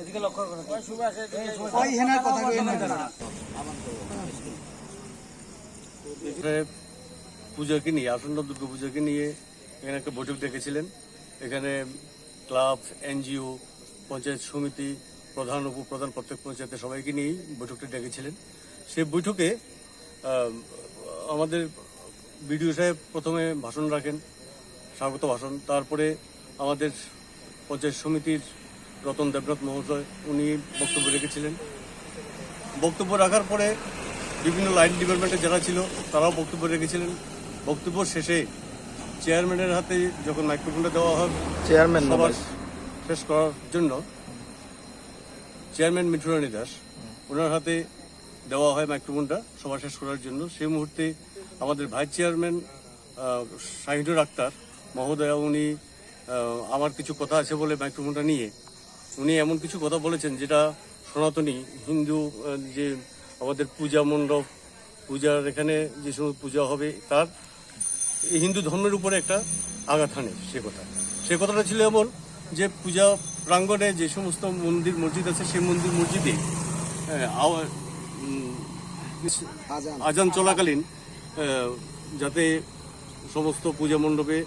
এদিকে লক্ষ্য করে ওই হেনার কথা কই না পুজোকে নিয়ে আসন্ন দুর্গা পুজোকে নিয়ে এখানে একটা বৈঠক ডেকেছিলেন এখানে ক্লাব এনজিও পঞ্চায়েত সমিতি প্রধান উপপ্রধান প্রত্যেক পঞ্চায়েতের সবাইকে নিয়েই বৈঠকটা ডেকেছিলেন। সেই বৈঠকে আমাদের বিডিও সাহেব প্রথমে ভাষণ রাখেন স্বাগত ভাষণ। তারপরে আমাদের পঞ্চায়েত সমিতির রতন দেবনাথ মহোদয় উনি বক্তব্য রেখেছিলেন। বক্তব্য রাখার পরে বিভিন্ন লাইন ডিপার্টমেন্টে যারা ছিল তারাও বক্তব্য রেখেছিলেন। বক্তব্য শেষে চেয়ারম্যানের হাতে যখন মাইক্রোফোনটা দেওয়া হয় চেয়ারম্যান সভা শেষ করার জন্য চেয়ারম্যান মিঠুরানী দাস ওনার হাতে দেওয়া হয় মাইক্রোফোনটা সভা শেষ করার জন্য। সেই মুহূর্তে আমাদের ভাইস চেয়ারম্যান শাহিদুর আক্তার মহোদয়া উনি আমার কিছু কথা আছে বলে মাইক্রোফোনটা নিয়ে উনি এমন কিছু কথা বলেছেন যেটা সনাতনী হিন্দু যে আমাদের পূজা মণ্ডপ পূজার এখানে যে সমস্ত পূজা হবে তার হিন্দু ধর্মের উপরে একটা আঘাত হানে সে কথা। সে কথাটা ছিল এমন যে পূজা প্রাঙ্গণে যে সমস্ত মন্দির মসজিদ আছে সেই মন্দির মসজিদে আজান। আজান চলাকালীন যাতে সমস্ত পূজা মণ্ডপে